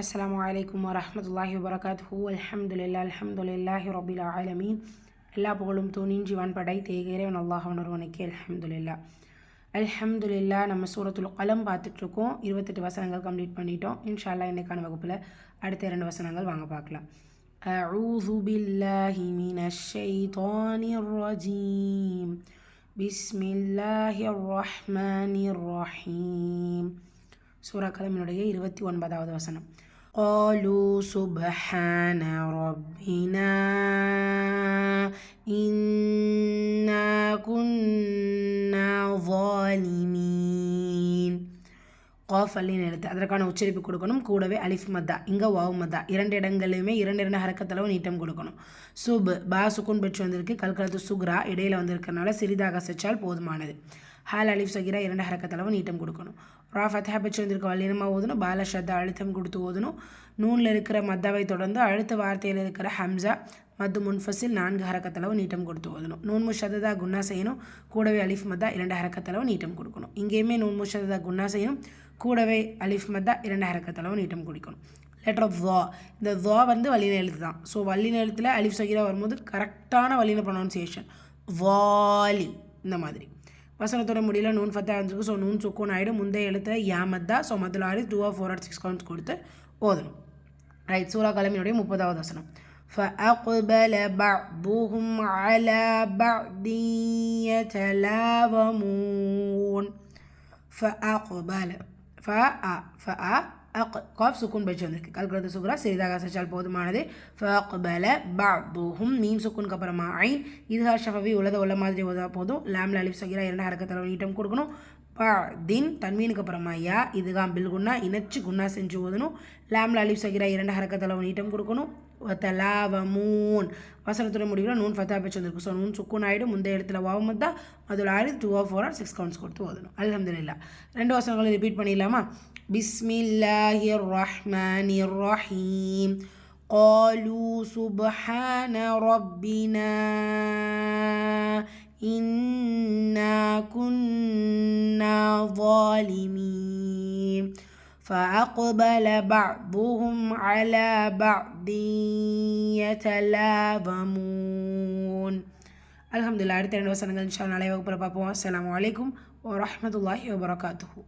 அஸ்ஸலாமு அலைக்கும் வரஹ்மத்துல்லாஹி வபரகாத்துஹு அல்ஹம்துலில்லாஹ் அல்ஹம்துலில்லாஹி ரபில் ஆலமீன் எல்லா புகழும் துணிஞ்சி வான்படை தேகிறவன் அல்லாஹவன் ஒருவனுக்கு அல்ஹம்துலில்லா அல்ஹம்துலில்லா நம்ம சூரத்துல் கலம் பார்த்துட்ருக்கோம் இருபத்தெட்டு வசனங்கள் கம்ப்ளீட் பண்ணிட்டோம் இன்ஷா அல்லாஹ் இன்னைக்கான வகுப்பில் அடுத்த இரண்டு வசனங்கள் வாங்க பார்க்கலாம் أعوذ بالله من الشيطان الرجيم بسم الله الرحمن الرحيم சூரா கலமினுடைய இருபத்தி ஒன்பதாவது வசனம் قالوا سبحان ربنا إنا كنا ظالمين காஃப் அல்லின் எழுத்து அதற்கான உச்சரிப்பு கொடுக்கணும் கூடவே அலிஃப் மத்தா இங்கே வாவ் மத்தா இரண்டு இடங்களிலுமே இரண்டு இரண்டு ஹரக்கத்தளவு நீட்டம் கொடுக்கணும் சுப் பா சுக்குன் பெற்று வந்திருக்கு கல்கலத்து சுக்ரா இடையில வந்திருக்கனால சிறிதாக செச்சால் போதுமானது ஹால் அலிஃப் சகிரா இரண்டு ஹரக்கத்தளவு நீட்டம் கொடுக்கணும். ரா ஃபத்தஹா பெற்று வந்திருக்க வல்லினமாக ஓதணும் பால ஷத்தா அழுத்தம் கொடுத்து ஓதணும். நூனில் இருக்கிற மத்தாவை தொடர்ந்து அழுத்த வார்த்தையில் இருக்கிற ஹம்சா மத்து முன்ஃபசில் நான்கு ஹரக்கத்தளவு நீட்டம் கொடுத்து ஓதணும். நூன் முஷததா குன்னா செய்யணும் கூடவே அலிஃப் மத்தா இரண்டு ஹரக்கத்தளவு நீட்டம் கொடுக்கணும். இங்கேயுமே நூன் முஷததா குன்னா செய்யணும் கூடவே அலிஃப் மத்தா இரண்டு ஹரக்கத்தளவு நீட்டம் கொடுக்கணும். லெட்டர் ஆஃப் வா இந்த வா வந்து வல்லின எழுத்து தான். ஸோ வல்லின எழுத்தில் அலிஃப் சகிரா வரும்போது கரெக்டான வல்லின ப்ரொனவுன்சியேஷன் வாலி இந்த மாதிரி. வசனத்தோட முடியல நூன் ஃபத்தா இருந்துருக்கு ஸோ நூன் சுக்கூன் ஆகிடும் முந்தைய எழுத்துல யாமத்தா ஸோ மத்தில் ஆறு two of four or six counts கொடுத்து ஓதணும் ரைட் சூரா கலமினுடைய முப்பதாவது வசனம் فأقبل بعضهم على بعض يتلاومون فأقبل فأ فأ அக் காஃப் சுக்குன் பயிற்சி வந்திருக்கு கல்கிறது சுகுரா சிறிதாக அசைச்சால் போதுமானது ஃபக்பல பூஹும் மீம் சுக்குனுக்கு அப்புறமா ஐன் இதுஹா ஷஃபவி உள்ளத உள்ள மாதிரி ஓதா போதும் லேம்ல அலிப் சகிரா இரண்டு ஹரக்கத்தில் ஈட்டம் கொடுக்கணும் ப தின் தன்மீனுக்கு அப்புறமா யா இதுகாம் பில் குண்ணா இணைச்சு குன்னா செஞ்சு ஓதணும் லேம்ல அலிப் சகிரா இரண்டு ஹரக்கத்தில் நீட்டம் கொடுக்கணும் தலாவமூன் வசனத்தோட முடிவில் நூன் ஃபத்தா பேச்சு வந்திருக்கும் ஸோ நூன் சுக்குன் ஆகிடும் முந்தைய இடத்துல வாவமத்தா அதில் ஆறு two of four or six counts கொடுத்து ஓதணும். அலமதுல்லா ரெண்டு வசனங்களும் ரிப்பீட் பண்ணிடலாமா? பிஸ்மில்லாஹிர் ரஹ்மானிர் ரஹீம் قالوا سبحان ربنا إنا كنا ظالمين فأقبل بعضهم على بعض يتلاومون الحمد لله அடுத்த ரெண்டு வசனங்கள் இன்ஷா நாளை வகுப்பில் பார்ப்போம் அஸ்லாம் வலைக்கும் வரமத்துல்லாஹி வபரகாத்துஹூ